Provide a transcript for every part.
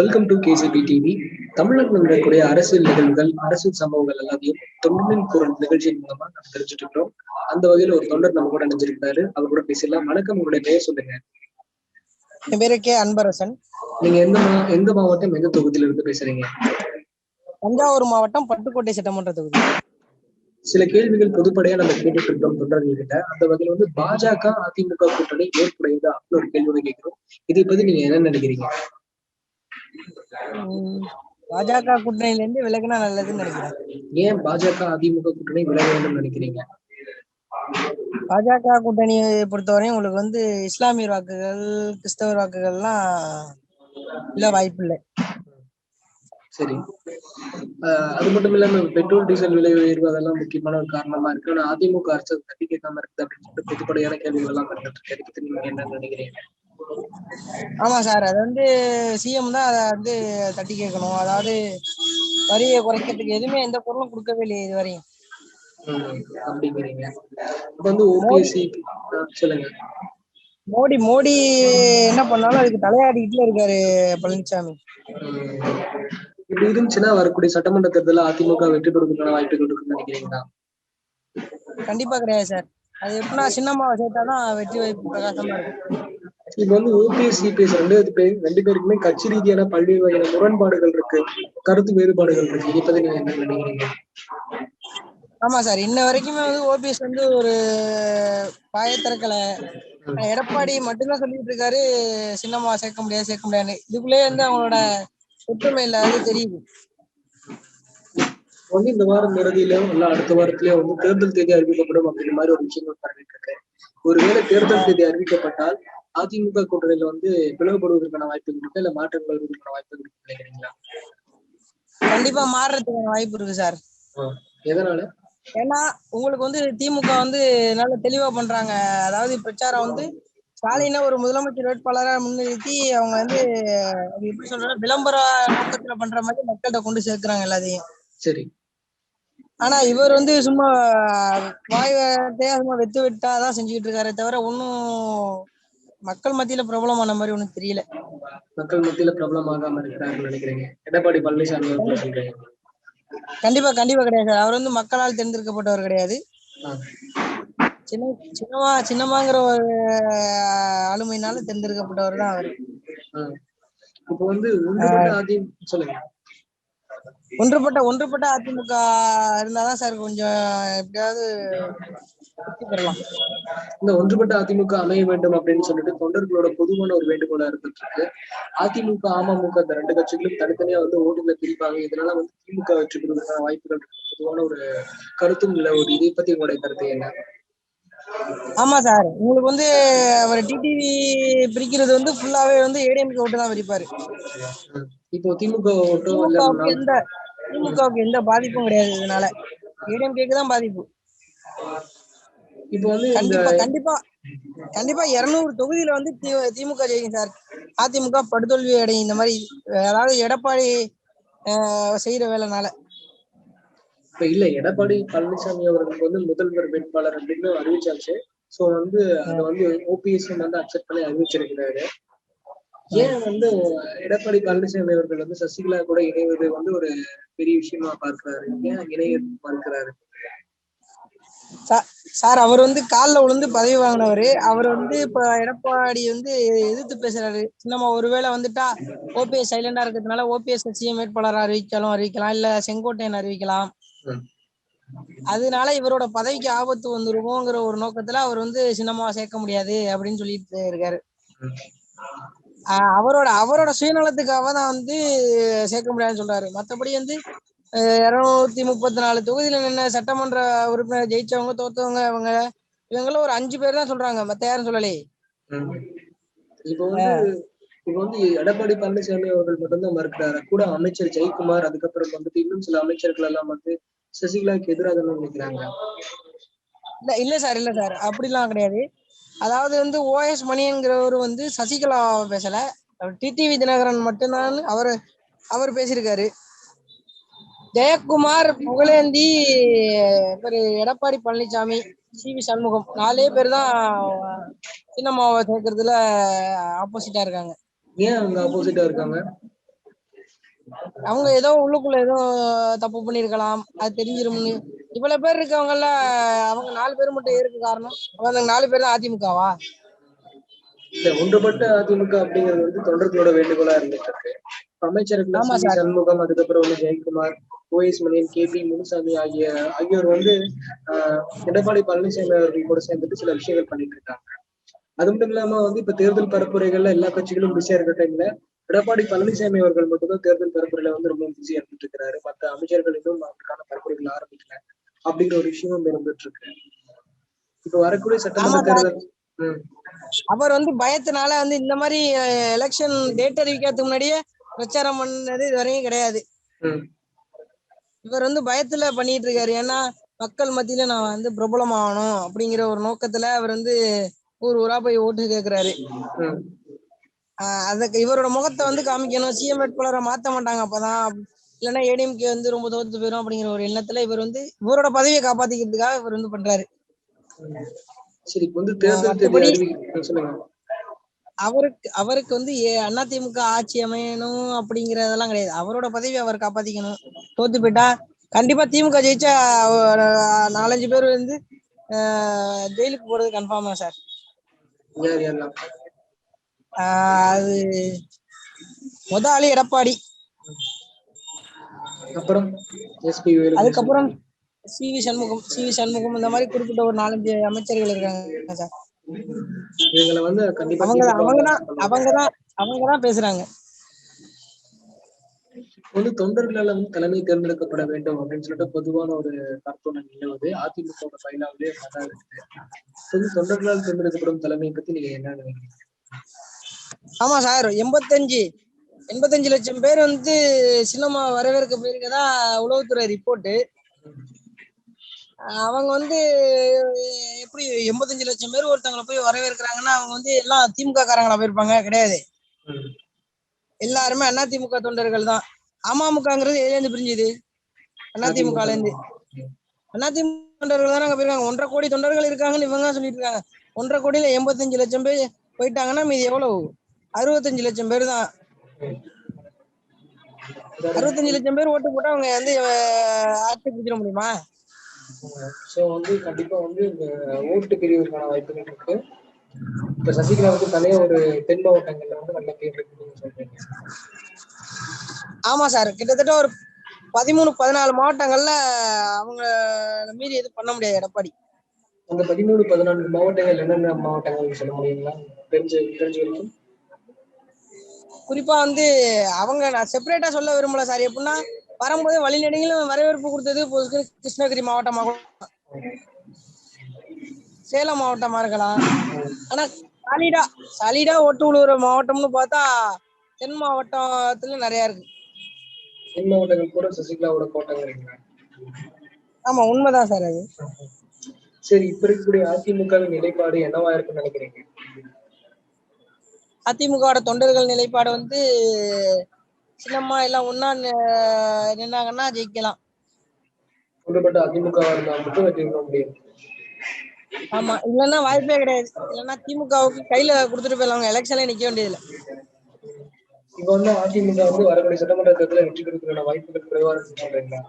Welcome to KCP TV தமிழ்நாட்டில் நடக்கக்கூடிய அரசியல் நிகழ்வுகள் அரசியல் சம்பவங்கள் எல்லாத்தையும் தொண்டரின் குரல் நிகழ்ச்சியின் மூலமா நம்ம தெரிஞ்சுட்டு இருக்கிறோம். அந்த வகையில ஒரு தொண்டர் நம்ம கூட நினைஞ்சிருக்காரு அவர் கூட பேசலாம் வணக்கம். உங்களுடைய பெயர் சொல்லுங்க. என் பேரு கே அன்பரசன். நீங்க எந்த எந்த மாவட்டம் எந்த தொகுதியில இருந்து பேசுறீங்க? தஞ்சாவூர் மாவட்டம் பட்டுக்கோட்டை சட்டமன்ற தொகுதி. சில கேள்விகள் பொதுப்படையா நம்ம கேட்டுட்டு இருக்கோம் தொண்டர்கள் கிட்ட. அந்த வகையில வந்து பாஜக அதிமுக கூட்டணி ஏற்புடையதா அப்படின்னு ஒரு கேள்வியோட கேட்கிறோம் இதை பத்தி நீங்க என்ன நினைக்கிறீங்க? பாஜக கூட்டணியில இருந்து விலகுனா நல்லதுன்னு நினைக்கிறேன். ஏன் பாஜக அதிமுக கூட்டணி விலக வேண்டும் நினைக்கிறீங்க? பாஜக கூட்டணியை பொறுத்தவரையும் உங்களுக்கு வந்து இஸ்லாமிய வாக்குகள் கிறிஸ்தவர் வாக்குகள்லாம் இல்ல வாய்ப்பு இல்லை. சரி. அது மட்டும் இல்லாம பெட்ரோல் டீசல் விலை உயர்வு அதெல்லாம் முக்கியமான ஒரு காரணமா இருக்கு. ஆனா அதிமுக அரசு தட்டி கேட்காம இருக்குது அப்படின்னு சொல்லிட்டு பொதுப்படையான கேள்விகள் எல்லாம் இருக்கு பத்தி நீங்க என்ன நினைக்கிறீங்க? ஆமா சார் அது வந்து சிஎம் தான் அதை வந்து தட்டி கேட்கணும். அதாவது வரியை குறைக்கிறதுக்கு எதுவுமே எந்த பொருளும் கொடுக்கவே இல்லையே இது வரையும் மோடி. மோடி என்ன பண்ணாலும் அதுக்கு தலையாடிக்கிட்டுல இருக்காரு பழனிசாமி இப்படி இருந்துச்சுன்னா வரக்கூடிய சட்டமன்ற தேர்தலில் அதிமுக வெற்றி பெறுவதற்கான வாய்ப்புகள் இருக்குன்னு நினைக்கிறீங்களா? கண்டிப்பா கிடையாது சார். அது எப்படின்னா சின்னம்மாவை சேர்த்தாதான் வெற்றி வாய்ப்பு பிரகாசமா இருக்கும். இப்ப வந்து ஓபிஎஸ் சிபிஎஸ் ரெண்டு ரெண்டு பேருக்குமே கட்சி ரீதியான பல்வேறு வகையான முரண்பாடுகள் இருக்கு. கருத்து வேறுபாடுகள் இருக்கு. இதை பத்தி நீங்க என்ன நினைக்கிறீங்க? ஆமா சார். இன்ன வரைக்குமே வந்து ஓபிஎஸ் வந்து ஒரு பாய திறக்கல எடப்பாடி மட்டும்தான் சொல்லிட்டு இருக்காரு சின்னம்மா சேர்க்க முடியாது சேர்க்க முடியாது இதுக்குள்ளேயே வந்து அவங்களோட ஒற்றுமை இல்லாதது தெரியுது. வந்து இந்த வாரம் இறுதியில இல்ல அடுத்த வாரத்திலயோ வந்து தேர்தல் தேதி அறிவிக்கப்படும் அப்படிங்கிற மாதிரி ஒரு விஷயங்கள் பரவிட்டு இருக்கு ஒருவேளை தேர்தல் தேதி அறிவிக்கப்பட்டால் அதிமுக கூட்டணியில வந்து பிளவுபடுவதற்கான வாய்ப்புகள் இருக்கு? இல்ல மாற்றங்கள் வருவதற்கான வாய்ப்புகள் இருக்கு நினைக்கிறீங்களா? கண்டிப்பா மாறுறதுக்கான வாய்ப்பு இருக்கு சார். எதனால? ஏன்னா உங்களுக்கு வந்து திமுக வந்து நல்ல தெளிவா பண்றாங்க. அதாவது பிரச்சாரம் வந்து ஸ்டாலினை ஒரு முதலமைச்சர் வேட்பாளரா முன்னிறுத்தி அவங்க வந்து எப்படி சொல்றாங்க விளம்பர நோக்கத்துல பண்ற மாதிரி மக்கள்கிட்ட கொண்டு சேர்க்கிறாங்க எல்லாத்தையும். சரி. ஆனா இவர் வந்து சும்மா வாய் சும்மா வெத்து வெட்டாதான் செஞ்சுக்கிட்டு இருக்காரே தவிர ஒன்னும் மக்கள் மத்தியில பிரபலமான மாதிரி ஒண்ணும் தெரியல. மக்கள் மத்தியில பிரபலமாகாம இருக்கிறார்கள் நினைக்கிறீங்க. எடப்பாடி பழனிசாமி அவர்கள் சொல்றீங்க. கண்டிப்பா கண்டிப்பா கிடையாது சார். அவர் வந்து மக்களால் தேர்ந்தெடுக்கப்பட்டவர் கிடையாது. சின்ன சின்னமா சின்னமாங்கிற ஒரு ஆளுமையினால தேர்ந்தெடுக்கப்பட்டவர் தான் அவர். இப்போ வந்து சொல்லுங்க. ஒன்றுபட்ட ஒன்றுபட்ட அதிமுக இருந்தாதான் சார் கொஞ்சம் எப்படியாவது பெறலாம். இந்த ஒன்றுபட்ட அதிமுக அமைய வேண்டும் அப்படின்னு சொல்லிட்டு தொண்டர்களோட பொதுவான ஒரு வேண்டுகோளா இருந்துட்டு இருக்கு அதிமுக அமமுக இந்த ரெண்டு கட்சிகளும் தனித்தனியா வந்து ஓட்டுகளை பிரிப்பாங்க. இதனால வந்து திமுக வெற்றி பெறுவதற்கான வாய்ப்புகள் இருக்கு. பொதுவான ஒரு கருத்தும் இல்ல. ஒரு இதை பத்தி உங்களுடைய கருத்து என்ன? ஆமா சார். உங்களுக்கு வந்து அவர் டிடிவி பிரிக்கிறது வந்து ஃபுல்லாவே வந்து ஏடிஎம்கே ஓட்டு தான் பிரிப்பாரு. இப்போ திமுக திமுகவுக்கு எந்த திமுகவுக்கு எந்த பாதிப்பும் கிடையாது இதனால. ஏடிஎம்கேக்கு தான் பாதிப்பு. இப்போ வந்து கண்டிப்பா கண்டிப்பா கண்டிப்பா இருநூறு தொகுதியில வந்து திமுக ஜெயிக்கும் சார். அதிமுக படுதோல்வி அடையும் இந்த மாதிரி அதாவது எடப்பாடி செய்யற வேலைனால. இப்ப இல்ல எடப்பாடி பழனிசாமி அவர்களுக்கு வந்து முதல்வர் வேட்பாளர் அப்படின்னு அறிவிச்சாச்சு. சோ வந்து அதை வந்து ஓபிஎஸ் வந்து அக்செப்ட் பண்ணி அறிவிச்சிருக்கிறாரு. ஏன் வந்து எடப்பாடி பழனிசாமி அவர்கள் வந்து சசிகலா கூட இணைவது வந்து ஒரு பெரிய விஷயமா பார்க்கிறாரு? ஏன் இணைய பார்க்கிறாரு? சா- சார் அவர் வந்து காலில் விழுந்து பதவி வாங்கினவரு. அவர் வந்து இப்ப எடப்பாடி வந்து எதிர்த்து பேசுறாரு. சின்னம்மா ஒருவேளை வந்துட்டா ஓபிஎஸ் சைலண்டா இருக்கிறதுனால ஓபிஎஸ் சிஎம் வேட்பாளர் அறிவிக்கலாம் அறிவிக்கலாம். இல்ல செங்கோட்டையன் அறிவிக்கலாம். அதனால இவரோட பதவிக்கு ஆபத்து வந்துருமோங்கிற ஒரு நோக்கத்துல அவர் வந்து சின்னம்மாவை சேர்க்க முடியாது அப்படின்னு சொல்லிட்டு இருக்காரு. அவரோட அவரோட சுயநலத்துக்காக தான் வந்து சேர்க்க முடியாதுன்னு சொல்றாரு. மத்தபடி வந்து இருநூத்தி முப்பத்தி நாலு தொகுதியில நின்ன சட்டமன்ற உறுப்பினர் ஜெயிச்சவங்க தோத்தவங்க அவங்க இவங்களும் ஒரு அஞ்சு பேர் தான் சொல்றாங்க. மத்த யாரும் சொல்லலே. இப்போ வந்து இப்போ வந்து எடப்பாடி பழனிசாமி அவர்கள் மட்டும்தான் மறுக்கிறாரு. கூட அமைச்சர் ஜெயக்குமார் அதுக்கப்புறம் வந்துட்டு இன்னும் சில அமைச்சர்கள் எல்லாம் வந்து சசிகலாவுக்கு எதிராக நினைக்கிறாங்க இல்ல இல்ல சார் இல்ல சார். அப்படிலாம் கிடையாது. அதாவது வந்து ஓஎஸ் மணியன்கிறவர் வந்து சசிகலா பேசல. டிடிவி தினகரன் மட்டும்தான் அவர் அவர் பேசியிருக்காரு. ஜெயக்குமார் புகழேந்தி எடப்பாடி பழனிசாமி சி வி சண்முகம் நாலே பேர் தான் சின்னம்மாவை சேர்க்கறதுல ஆப்போசிட்டா இருக்காங்க. ஏன் அவங்க ஆப்போசிட்டா இருக்காங்க? அவங்க ஏதோ உள்ளுக்குள்ள ஏதோ தப்பு பண்ணிருக்கலாம். அது தெரிஞ்சிரும்னு. இவ்வளவு பேர் இருக்கவங்கல்ல அவங்க நாலு பேர் மட்டும் ஏருக்கு காரணம்? அந்த நாலு பேர் தான் அதிமுகவா? இல்ல ஒன்றுபட்ட அதிமுக அப்படிங்கிறது வந்து தொண்டர்களோட வேண்டுகோளா இருந்துட்டு இருக்கு. அமைச்சர்கள். சண்முகம் அதுக்கப்புறம் வந்து Jayakumar OS Manian K P Munusamy ஆகிய ஆகியோர் வந்து ஆஹ், எடப்பாடி பழனிசாமி அவர்கள் கூட சேர்ந்துட்டு சில விஷயங்கள் பண்ணிட்டு இருக்காங்க. அது மட்டும் இல்லாம வந்து இப்ப தேர்தல் பரப்புரைகள்ல எல்லா கட்சிகளும் பிஸியா இருக்கிற டைம்ல எடப்பாடி பழனிசாமி அவர்கள் மட்டும்தான் தேர்தல் பரப்புரையில வந்து ரொம்ப பிஸியா இருந்துட்டு இருக்கிறாரு. மற்ற அமைச்சர்கள் இன்னும் அதுக்கான பரப்புரைகள் ஆரம்பிக்கல. அப்படிங்கிற ஒரு விஷயமும் இருந்துட்டு இருக்கு. இப்ப வரக்கூடிய சட்டமன்ற. தேர்தல் அவர் வந்து பயத்தினால வந்து இந்த மாதிரி எலெக்ஷன் டேட் அறிவிக்கிறதுக்கு முன்னாடியே பிரச்சாரம் பண்ணது இது வரையும் கிடையாது. இவர் வந்து பயத்துல பண்ணிட்டு இருக்காரு. ஏன்னா மக்கள் மத்தியில நான் வந்து பிரபலம் ஆகணும் அப்படிங்கிற ஒரு நோக்கத்துல அவர் வந்து ஊர் ஊரா போய் ஓட்டு கேக்குறாரு. அதுக்கு இவரோட முகத்தை வந்து காமிக்கணும். சிஎம் வேட்பாளரை மாத்த மாட்டாங்க அப்பதான். இல்லைன்னா ஏடிஎம்கே வந்து ரொம்ப தோத்து போயிடும் அப்படிங்கிற ஒரு எண்ணத்துல இவர் வந்து இவரோட பதவியை காப்பாத்திக்கிறதுக்காக இவர் வந்து பண்றாரு. அவருக்கு அவருக்கு வந்து ஏ- அதிமுக ஆட்சி அமையணும் அப்படிங்கறதெல்லாம் கிடையாது. அவரோட பதவி அவர் காப்பாத்திக்கணும். தோத்து போயிட்டா கண்டிப்பா திமுக ஜெயிச்சா நாலஞ்சு பேர் வந்து ஜெயிலுக்கு போறது கன்ஃபார்ம் சார். அது முத ஆளு எடப்பாடி. அப்புறம் அதுக்கப்புறம் C V Shanmugam C V Shanmugam இந்த மாதிரி குறிப்பிட்ட ஒரு நாலஞ்சு அமைச்சர்கள் இருக்காங்க சார். இவங்களை வந்து அவங்க திமுக அவங்க தான் பண்ணுவாங்க. அவங்க தான் அவங்க தான் பேசுறாங்க. வந்து தொண்டர்களால வந்து தலைமை தேர்ந்தெடுக்கப்பட வேண்டும் அப்படின்னு சொல்லிட்டு பொதுவான ஒரு கருத்துணை நிலவுது. அதிமுக அதான் இருக்குது பொது தொண்டர்களால் தேர்ந்தெடுக்கப்படும் தலைமை பத்தி நீங்க என்ன நினைக்கிறீங்க? ஆமா சார். எண்பத்தஞ்சு எண்பத்தஞ்சு லட்சம் பேர் வந்து சின்னம்மா வரவேற்க போயிருக்கதா உளவுத்துறை ரிப்போர்ட்டு அவங்க வந்து எப்படி எண்பத்தஞ்சு லட்சம் பேர் ஒருத்தவங்களை போய் வரவேற்கிறாங்கன்னா அவங்க வந்து எல்லாம் திமுக காரங்களா போயிருப்பாங்க. கிடையாது. எல்லாருமே அண்ணா திமுக தொண்டர்கள் தான். அமமுகங்கிறது எதுலேருந்து பிரிஞ்சுது? அண்ணா திமுகல இருந்து அண்ணா திமுக தொண்டர்கள் தானே அங்க போயிருக்காங்க. ஒன்றரை கோடி தொண்டர்கள் இருக்காங்கன்னு இவங்க தான் சொல்லிட்டு இருக்காங்க. ஒன்றரை கோடியில எண்பத்தஞ்சு லட்சம் பேர் போயிட்டாங்கன்னா மீதி எவ்வளவு? அறுபத்தஞ்சு லட்சம் பேர் தான். அறுபத்தஞ்சு லட்சம் பேர் ஓட்டு போட்டா அவங்க வந்து ஆட்சி பிடிச்சிட முடியுமா? சோ வந்து கண்டிப்பா வந்து இந்த ஓட்டு பிரிவுக்கான வாய்ப்புகள் இருக்கு. இப்ப வந்து தனியா ஒரு தென் மாவட்டங்கள்ல வந்து நல்ல பேர் இருக்குன்னு சொல்றீங்க. ஆமா சார். கிட்டத்தட்ட ஒரு பதிமூணு பதினாலு மாவட்டங்கள்ல அவங்க மீறி எதுவும் பண்ண முடியாது எடப்பாடி. அந்த பதிமூணு பதினான்கு மாவட்டங்கள் என்னென்ன மாவட்டங்கள் சொல்ல முடியுங்களா? தெரிஞ்ச தெரிஞ்ச வரைக்கும்? குறிப்பா வந்து அவங்க நான் செப்பரேட்டா சொல்ல விரும்பல சார். எப்படின்னா வரும்போது வழிநெடுங்கிலும் வரவேற்பு கொடுத்தது கிருஷ்ணகிரி மாவட்டமா கூட சேலம் மாவட்டமா இருக்கலாம். ஆனா சாலிடா சாலிடா ஓட்டு விழுவுற மாவட்டம்னு பார்த்தா தென் மாவட்டத்துல நிறைய இருக்கு. தென் மாவட்டங்கள் கூட சசிகலாவோட கோட்டங்கிறீங்களா? ஆமா உண்மைதான் சார் அது. சரி இப்ப இருக்கக்கூடிய அதிமுகவின் நிலைப்பாடு என்னவா இருக்குன்னு நினைக்கிறீங்க? அதிமுகவோட தொண்டர்கள் நிலைப்பாடு வந்து சின்னம்மா எல்லாம் ஒன்னா நின்னாங்கன்னா ஜெயிக்கலாம். ஆமா இல்லைன்னா வாய்ப்பே கிடையாது. இல்லைன்னா திமுகவுக்கு கையில கொடுத்துட்டு போயிடலாம் எலெக்ஷன்ல நிக்க வேண்டியதில்லை. இப்ப வந்து அதிமுக வந்து வரக்கூடிய சட்டமன்ற தேர்தலில் வெற்றி பெறுவதற்கான வாய்ப்புகள் குறைவா சொல்றீங்களா?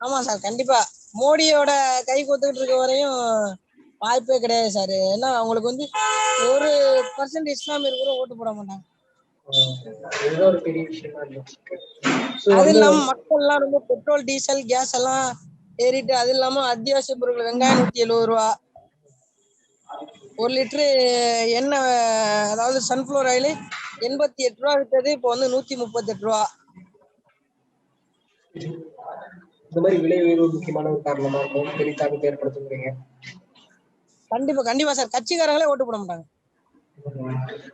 ஆமா சார். கண்டிப்பா. மோடியோட கை கொத்துக்கிட்டு இருக்க வரையும் வாய்ப்பே கிடையாது சார் ஏன்னா அவங்களுக்கு வந்து ஒரு பர்சன்ட் இஸ்லாமியர் கூட ஓட்டு போட மாட்டாங்க. அது இல்லாம மக்கள் எல்லாம் ரொம்ப பெட்ரோல் டீசல் கேஸ் எல்லாம் ஏறிட்டு அது இல்லாம அத்தியாவசிய பொருட்கள் வெங்காயம் நூத்தி எழுபது ரூபா. ஒரு லிட்டரு எண்ணெய் அதாவது சன்ஃபிளவர் ஆயில் எண்பத்தி எட்டு ரூபா வித்தது இப்போ வந்து நூத்தி முப்பத்தி எட்டு ரூபா. இந்த மாதிரி விலை உயர்வு முக்கியமான ஒரு காரணமா இருக்கும் பெரிய தாக்கத்தை ஏற்படுத்துங்கிறீங்க கண்டிப்பா கண்டிப்பா சார். கட்சிக்காரங்களே ஓட்டு போட மாட்டாங்க.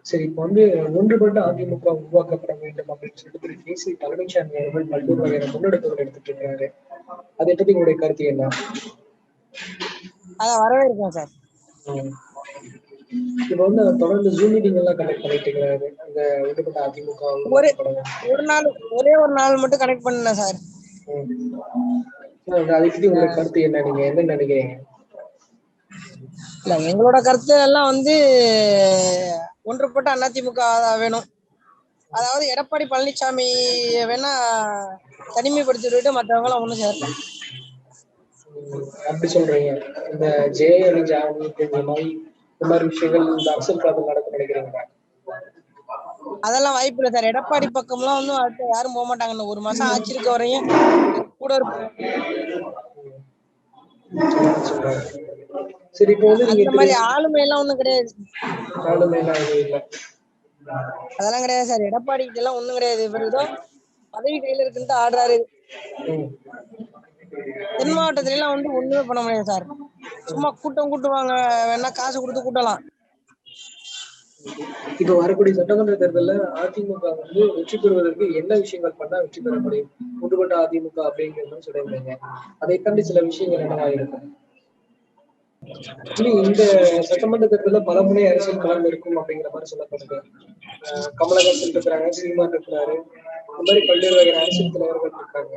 சரி இப்போ வந்து ஒன்றுபட்ட அதிமுக உருவாக்கப்பட வேண்டும் அப்படின்னு சொல்லிட்டு தேசிய பழனிசாமி அவர்கள் பல்வேறு வகையான முன்னெடுப்புகள் எடுத்துட்டு இருக்காரு அதை பத்தி உங்களுடைய கருத்து என்ன? அதை வரவேற்கிறேன் சார். இப்ப வந்து தொடர்ந்து ஜூம் மீட்டிங் எல்லாம் கண்டக்ட் பண்ணிட்டு இருக்கிறாரு. அந்த ஒன்றுபட்ட அதிமுக வேண்டும். ஒரு நாள் ஒரே ஒரு நாள் மட்டும் கனெக்ட் பண்ணேன் சார் அதை பத்தி உங்களுடைய கருத்து என்ன? நீங்க என்ன நினைக்கிறீங்க? இல்ல எங்களோட கருத்து எல்லாம் வந்து ஒன்றுபட்ட அதிமுக வேணும். அதாவது எடப்பாடி பழனிசாமி வேணா தனிமைப்படுத்தி விட்டுட்டு மற்றவங்களாம் ஒன்றும் சேரலாம் அப்படி சொல்றீங்க. இந்த ஜேஎல் ஜாமி இந்த மாதிரி இந்த மாதிரி விஷயங்கள் இந்த அரசியல் களத்தில் நடக்கும் நினைக்கிறீங்க அதெல்லாம் வாய்ப்பு இல்லை சார். எடப்பாடி பக்கம்லாம் வந்து அடுத்து யாரும் போக மாட்டாங்க. இந்த ஒரு மாசம் ஆட்சி இருக்க வரையும் கூட இருப்பாங்க. சரி இப்போ வந்து நீங்க அந்த மாதிரி ஆளுமை எல்லாம் ஒண்ணும் கிடையாது. ஆளுமைலாம் எதுவும் இல்லை. அதெல்லாம் கிடையாது சார். எடப்பாடி எல்லாம் ஒண்ணும் கிடையாது. இவர் ஏதோ பதவி கையில இருக்குன்ட்டு ஆடுறாரு. தென் மாவட்டத்துல எல்லாம் வந்து ஒண்ணுமே பண்ண முடியாது சார். சும்மா கூட்டம் கூட்டுவாங்க. வேணா காசு கொடுத்து கூட்டலாம். இப்ப வரக்கூடிய சட்டமன்ற தேர்தல்ல அதிமுக வந்து வெற்றி பெறுவதற்கு என்ன விஷயங்கள் பண்ணா வெற்றி பெற முடியும்? புதுப்பட்ட அதிமுக அப்படிங்கிறது சொல்லியிருந்தீங்க. அதை தாண்டி சில விஷயங்கள் என்னவா இருக்கும்? இந்த சட்டமன்ற தேர்தல்ல பல அரசியல் களம் இருக்கும் அப்படிங்கிற மாதிரி சொல்லப்படுது. கமலஹாசன் இருக்கிறாங்க சீமான் இருக்கிறாரு. இந்த மாதிரி பல்வேறு வகையான அரசியல் தலைவர்கள் இருக்காங்க.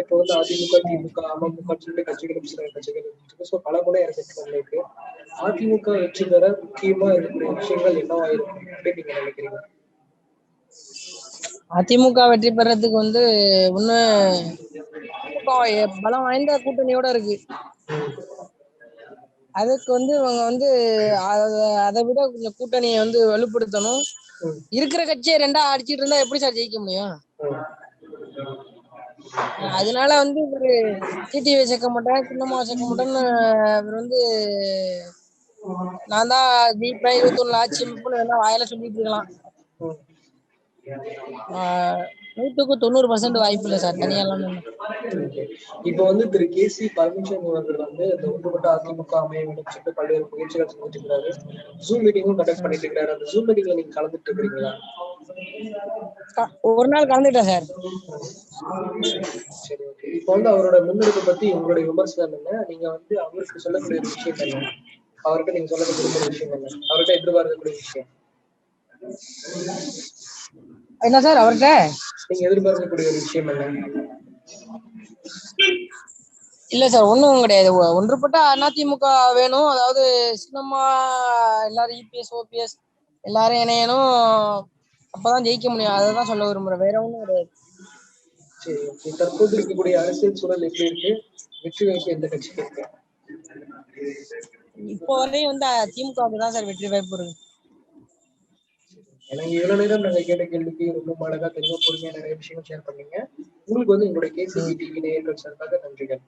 இப்போ வந்து அதிமுக திமுக அமமுக சொல்லிட்டு கட்சிகளும் சில கட்சிகள் இருக்கு. ஸோ பல முறை அரசியல் களம் இருக்கு. அதிமுக வெற்றி பெற முக்கியமா இருக்கக்கூடிய விஷயங்கள் என்னவாயிருக்கும் அப்படின்னு நீங்க நினைக்கிறீங்க? அதிமுக வெற்றி பெறதுக்கு வந்து ஒண்ணு பலம் வாய்ந்த கூட்டணியோட இருக்கு. அதுக்கு வந்து இவங்க வந்து அத- அதை விட கொஞ்சம் கூட்டணியை வந்து வலுப்படுத்தணும். இருக்கிற கட்சியை ரெண்டா அடிச்சிட்டு இருந்தா எப்படி சார் ஜெயிக்க முடியும்? அதனால வந்து இவரு டிடிவி சேர்க்க மாட்டேன் சின்னம்மா சேர்க்க மாட்டேன்னு இவர் வந்து நான் தான் ஜெயிப்பேன் இருபத்தொன்னு ஆட்சி அமைப்புன்னு வேணா வாயில சொல்லிட்டு இருக்கலாம். நூத்துக்கு தொண்ணூறு பர்சன்ட் வாய்ப்பு இல்லை சார் தனியாலாம். இப்போ வந்து திரு கே சி பழனிசாமி அவர்கள் வந்து இந்த ஒன்றுபட்ட அதிமுக அமைய வேண்டும் சொல்லிட்டு பல்வேறு முயற்சிகள் செஞ்சுட்டு இருக்காரு ஜூம் மீட்டிங்கும் கண்டக்ட் பண்ணிட்டு இருக்காரு அந்த ஜூம் மீட்டிங்ல நீங்க கலந்துட்டு இருக்கிறீங்களா ஒரு நாள் கலந்துட்டேன் சார். சரி ஓகே. இப்போ வந்து அவரோட முன்னெடுப்பு பத்தி உங்களுடைய விமர்சனம் என்ன? நீங்க வந்து அவருக்கு சொல்லக்கூடிய விஷயம் என்ன? அவர்கிட்ட நீங்க சொல்ல விரும்புற விஷயம் என்ன? அவர்கிட்ட எதிர்பார்க்கக்கூடிய விஷயம். என்ன சார் அவர்கிட்ட? நீங்க எதிர்பார்க்கக்கூடிய ஒரு விஷயம் என்ன? இல்ல சார் ஒண்ணும் கிடையாது. ஒன்றுபட்ட அதிமுக வேணும். அதாவது சின்னம்மா எல்லாரும் இபிஎஸ் ஓபிஎஸ் எல்லாரும் இணையணும். அப்பதான் ஜெயிக்க முடியும். அதை தான் சொல்ல விரும்புறேன். வேற ஒண்ணும் கிடையாது. சரி தற்போது இருக்கக்கூடிய அரசியல் சூழல் எப்படி இருக்கு? வெற்றி வாய்ப்பு எந்த கட்சிக்கு இருக்கு? இப்போ வரையும் வந்து திமுக தான் சார் வெற்றி வாய்ப்பு இருக்கு. எனக்கு இவ்வளவு நேரம் நாங்க கேட்ட கேள்விக்கு ரொம்ப அழகா தெளிவா பொறுமையா நிறைய விஷயங்கள் ஷேர் பண்ணீங்க. உங்களுக்கு வந்து எங்களுடைய கேசிபி டிவி நேயர்கள் சார்பாக நன்றிகள்.